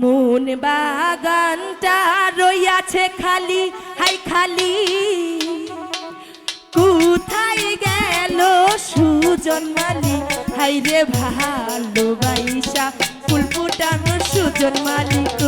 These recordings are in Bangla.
মন বাগানটা রইয়াছে খালি, হাই খালি। কোথায় গেল সুজন মালি? হাই রে ভালোবাইসা ফুল ফুটানো সুজন মালিক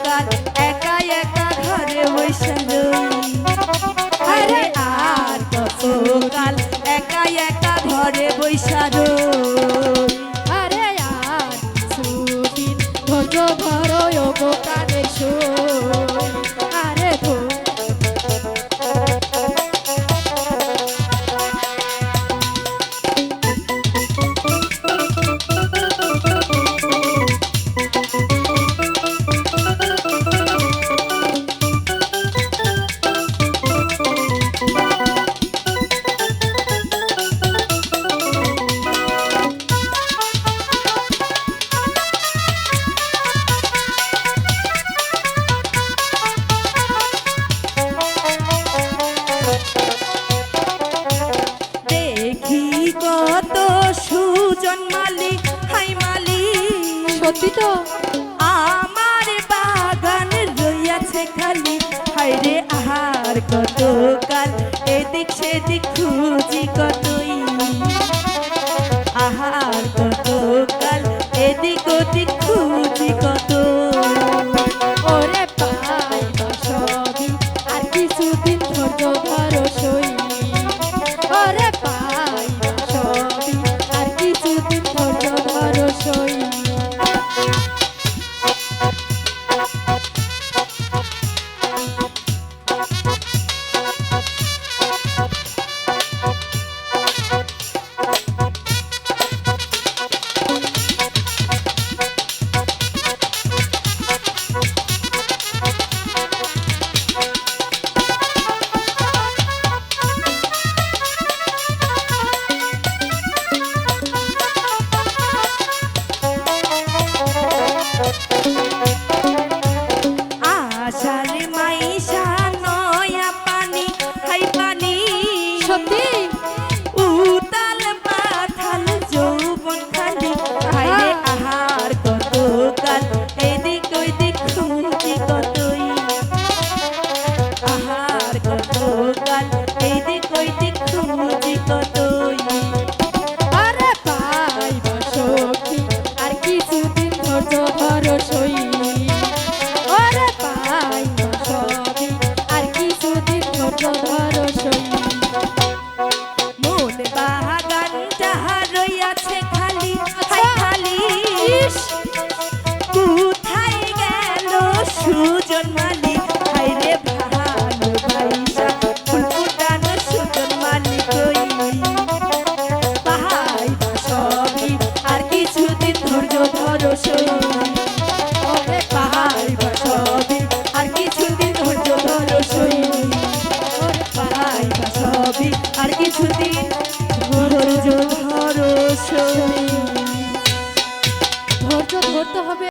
কাল একা একা ঘরে বৈশাল আরে আর কত কাল একা একা ঘরে বৈশাল আরে আর সুদিন ধৈর্য ধরো গো কানে শোন কত সুজন মালি হাই মালি। সত্যি তো। আমার বাগান রইয়াছে খালি। হাইরে আহার কত কাল এদিক সেদিক খুঁজি কতই। আহার কত কাল এদিক ওদিক খুঁজি কত ওরে পাই সবই আর কিছুদিন ধৈর্য ধরো। সবই আর কিছুদিন